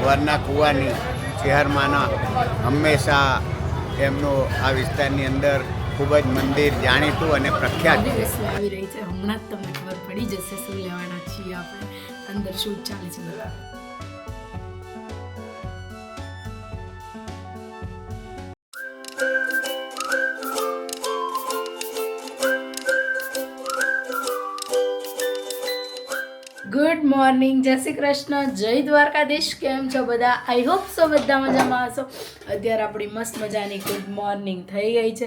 વરના કુવાની શહેરમાંના હંમેશા એમનું આ વિસ્તારની અંદર ખૂબ જ મંદિર જાણીતું અને પ્રખ્યાત છે. હમણાં જ તમને ખબર પડી જશે શું લેવાના છીએ આપણે. અંદર શું ચાલે છે બધા? મોર્નિંગ. જય શ્રી કૃષ્ણ. જય દ્વારકાધીશ. કેમ છો બધા? આઈ હોપ સો બધા મજામાં હશો. અત્યારે આપણી મસ્ત મજાની ગુડ મોર્નિંગ થઈ ગઈ છે.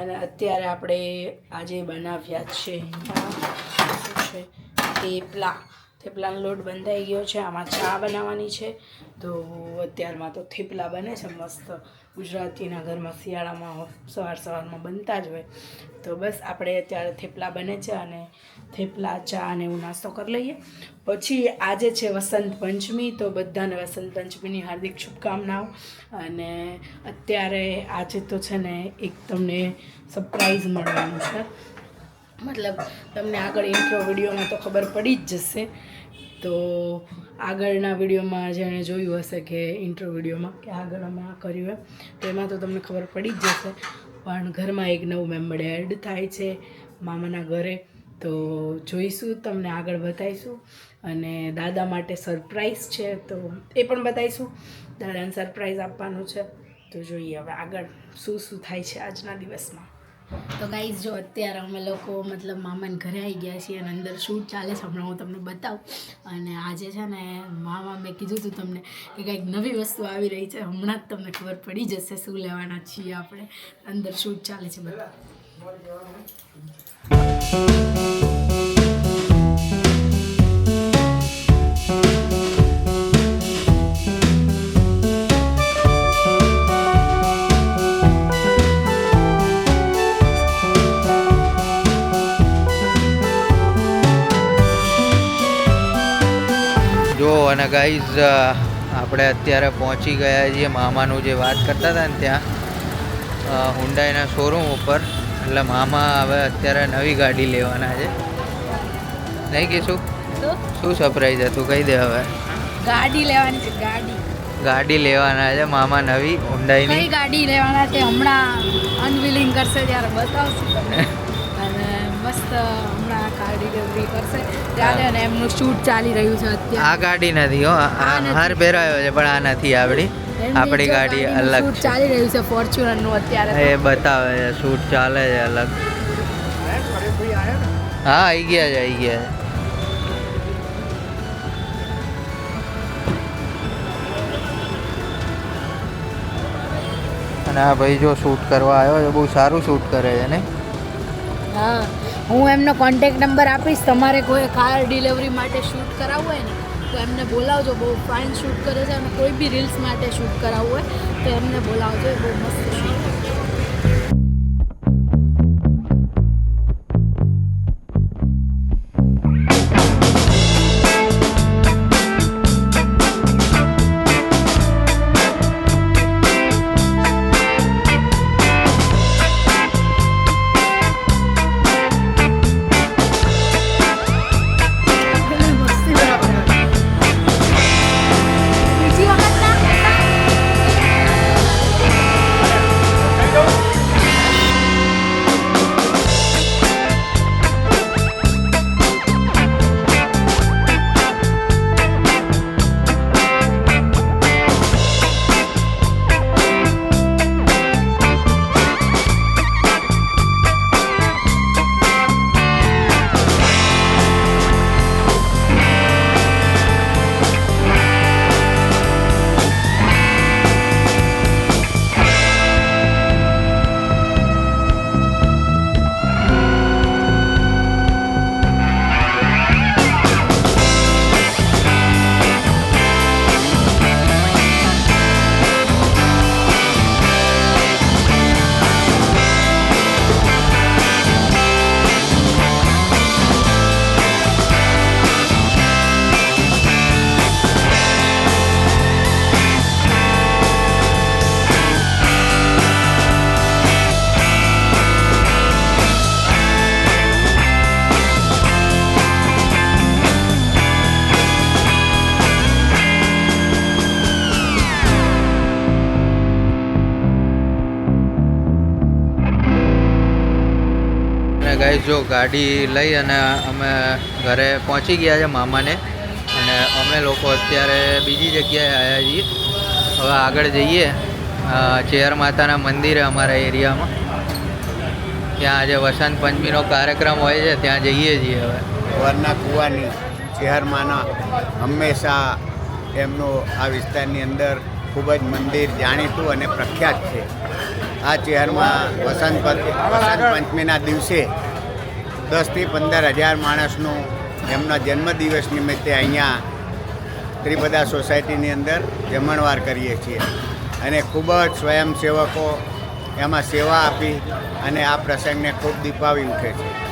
અને અત્યારે આપણે આજે બનાવ્યા છે શું છે? થેપલા. થેપલાનો લોટ બંધાઈ ગયો છે. આમાં ચા બનાવવાની છે. તો અત્યારમાં તો થેપલા બને છે મસ્ત. ગુજરાતીના ઘરમાં શિયાળામાં સવાર સવારમાં બનતા જ હોય. તો બસ આપણે અત્યારે થેપલા બને છે અને થેપલા, ચા અને એવું નાસ્તો કરી લઈએ. પછી આજે છે વસંત પંચમી, તો બધાને વસંત પંચમીની હાર્દિક શુભકામનાઓ. અને અત્યારે આજે તો છે ને એક તમને સરપ્રાઈઝ મળવાનું છે. મતલબ તમને આગળ ઇન્ટ્રો વિડીયોમાં તો ખબર પડી જ જશે. તો આગળના વિડીયોમાં જેણે જોયું હશે કે ઇન્ટ્રો વિડીયોમાં કે આગળ અમે આ કર્યું એમ, તો એમાં તો તમને ખબર પડી જ જશે. પણ ઘરમાં એક નવું મેમ્બર એડ થાય છે મામાના ઘરે, તો જોઈશું, તમને આગળ બતાવીશું. અને દાદા માટે સરપ્રાઈઝ છે, તો એ પણ બતાવીશું. દાદાને સરપ્રાઈઝ આપવાનું છે, તો જોઈએ હવે આગળ શું શું થાય છે આજના દિવસમાં. તો ગાઈઝ જો અત્યારે અમે લોકો મતલબ મામાને ઘરે આવી ગયા છીએ અને અંદર શૂટ ચાલે છે, હમણાં હું તમને બતાવું. અને આજે છે ને મામા મેં કીધું હતું તમને કે કંઈક નવી વસ્તુ આવી રહી છે. હમણાં જ તમને ખબર પડી જશે શું લેવાના છીએ આપણે. અંદર શૂટ ચાલે છે બધા. અને ગાઈઝ આપણે અત્યારે પહોંચી ગયા છીએ મામાનું જે વાત કરતા હતા ને ત્યાં હુંડાઈના શોરૂમ ઉપર. એટલે મામા હવે અત્યારે નવી ગાડી લેવાના છે. નહીં કે શું? સરપ્રાઈઝ હતું? કહી દે હવે. ગાડી લેવાની છે ગાડી. ગાડી લેવાના છે મામા નવી હુંડાઈની ગાડી લેવાના છે? હમણાં અનવિલિંગ કરશે ત્યારે બતાવશું તમને. મસ્ત હમણાં કાર ડિલિવરી કરશે ત્યારે અને એમનું શૂટ ચાલી રહ્યું છે આ ગાડી નથી હો. હાર પહેરાયો છે પણ આ નથી આપણી આપણી ગાડી અલગ ચાલી રહ્યું છે ફોર્ચ્યુનરનું અત્યારે એ બતાવે છે શૂટ ચાલે છે અલગ. હા આવી ગયા છે આવી ગયા છે. અને આ ભાઈ જો શૂટ કરવા આવ્યો છે બહુ સારું શૂટ કરે છે ને હા. હું એમનો કોન્ટેક્ટ નંબર આપીશ, તમારે કોઈ કાર ડિલિવરી માટે શૂટ કરાવવું હોય ને, તો એમને બોલાવજો, બહુ ફાઇન શૂટ કરે છે અને કોઈ બી રીલ્સ માટે શૂટ કરાવવું હોય, તો એમને બોલાવજો, એ બહુ મસ્ત અને જો ગાડી લઈ અને અમે ઘરે પહોંચી ગયા છે મામાને. અને અમે લોકો અત્યારે બીજી જગ્યાએ આવ્યા છીએ. હવે આગળ જઈએ ચેર માતાના મંદિરે અમારા એરિયામાં. ત્યાં આજે વસંત પંચમીનો કાર્યક્રમ હોય છે, ત્યાં જઈએ છીએ હવે. વરના કુવાની ચેહરમાના હંમેશા એમનો આ વિસ્તારની અંદર ખૂબ જ મંદિર જાણીતું અને પ્રખ્યાત છે. આ ચહેરમાં વસંત પંચ- વસંત પંચમીના દિવસે દસથી પંદર હજાર માણસનું એમના જન્મદિવસ નિમિત્તે અહીંયા ત્રિપદા સોસાયટીની અંદર જમણવાર કરીએ છીએ. અને ખૂબ જ સ્વયંસેવકો એમાં સેવા આપી અને આ પ્રસંગને ખૂબ દીપાવી ઉઠે છે.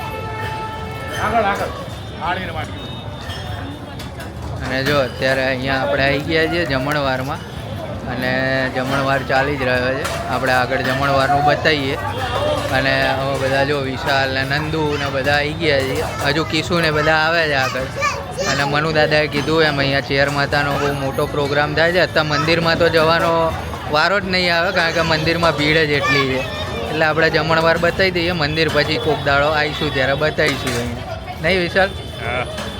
અને જો અત્યારે અહીંયા આપણે આવી ગયા છીએ જમણવારમાં. અને જમણવાર ચાલી જ રહ્યો છે. આપણે આગળ જમણવારનું બતાવીએ. અને હવે બધા જો વિશાલ ને નંદુ ને બધા આવી ગયા છીએ હજુ કિશુ ને બધા આવે છે આગળ. અને મનુ દાદાએ કીધું એમ, અહીંયા ચેર માતાનો બહુ મોટો પ્રોગ્રામ થાય છે. અત્યારે મંદિરમાં તો જવાનો વારો જ નહીં આવે, કારણ કે મંદિરમાં ભીડ જ એટલી છે. એટલે આપણે જમણવાર બતાવી દઈએ. મંદિર પછી કોક દાડો આવીશું ત્યારે બતાવીશું અહીંયા. નહીં વિશાલ? તો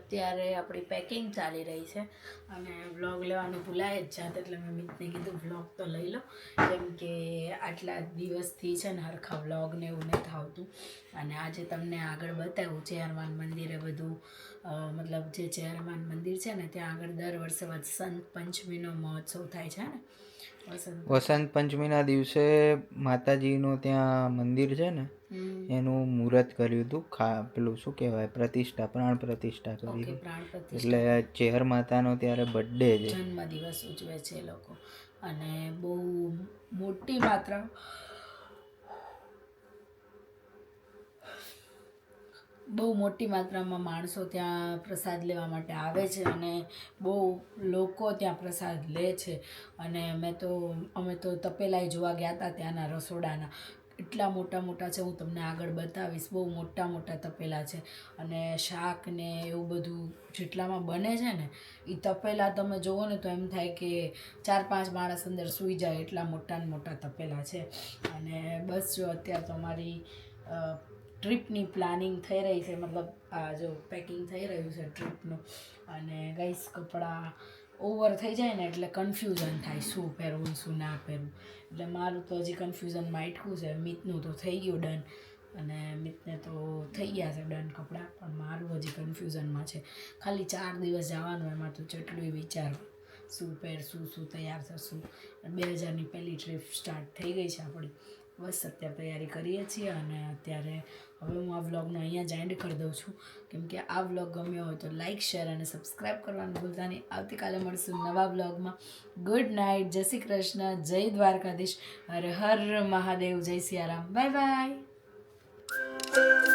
અત્યારે આપણી પેકિંગ ચાલી રહી છે અને વ્લોગ લેવાનું ભૂલાય જ જાત એટલે મેં મિતને કીધું વ્લોગ તો લઈ લો. કેમ કે આટલા દિવસથી છે ને હરખા વ્લોગને એવું નથી આવતું. અને આજે તમને આગળ બતાવ્યું હનુમાન મંદિરે બધું મતલબ જે ચેરમાન મંદિર છે ને ત્યાં આગળ દર વર્ષે વસંત પંચમીનો મહોત્સવ થાય છે ને. વસંત. પંચમીના દિવસે માતાજીનું ત્યાં મંદિર છે ને એનું મુહૂર્ત કર્યું હતું ખા પેલું શું કહેવાય પ્રતિષ્ઠા પ્રાણ પ્રતિષ્ઠા કરી એટલે ચેહર માતાનો ત્યારે બર્થડે છે. જન્મદિવસ ઉજવે છે લોકો. અને બહુ મોટી માત્રા બહુ મોટી માત્રામાં માણસો ત્યાં પ્રસાદ લેવા માટે આવે છે અને બહુ લોકો ત્યાં પ્રસાદ લે છે. અને મેં તો અમે તો તપેલાએ જોવા ગયા હતા ત્યાંના રસોડાના. એટલા મોટા મોટા છે હું તમને આગળ બતાવીશ બહુ મોટા મોટા તપેલા છે. અને શાક ને એવું બધું જેટલામાં બને છે ને એ તપેલા તમે જુઓ ને તો એમ થાય કે ચાર પાંચ માણસ અંદર સૂઈ જાય એટલા મોટા ને મોટા તપેલા છે. અને બસ જો અત્યારે તો અમારી અ, ટ્રીપની પ્લાનિંગ થઈ રહી છે, મતલબ આ જો પેકિંગ થઈ રહ્યું છે ટ્રીપનું. અને ગઈસ કપડાં ઓવર થઈ જાય ને એટલે કન્ફ્યુઝન થાય, શું પહેરવું, શું ના પહેરવું. એટલે મારું તો હજી કન્ફ્યુઝનમાં અટકું છે, મિતનું તો થઈ ગયું ડન અને મિતને તો થઈ ગયા છે ડન કપડાં, પણ મારું હજી કન્ફ્યુઝનમાં છે. ખાલી ચાર દિવસ જવાનું એમાં તો ચટલું વિચાર. શું પહેરશું, શું તૈયાર થશું. બે હજારની પહેલી ટ્રીપ સ્ટાર્ટ થઈ ગઈ છે આપણી. બસ અત્યારે તૈયારી કરીએ છીએ અને અત્યારે હવે હું આ વ્લોગનો અહીંયા જ એન્ડ કરી દઉં છું. કેમ કે આ વ્લોગ ગમ્યો હોય તો લાઇક શેર અને સબસ્ક્રાઈબ કરવાનું ભૂલતા નહીં. આવતીકાલે મળશું નવા વ્લોગમાં. ગુડ નાઇટ જય શ્રી કૃષ્ણ. જય દ્વારકાધીશ. હર હર મહાદેવ. જય સિયારામ. Bye bye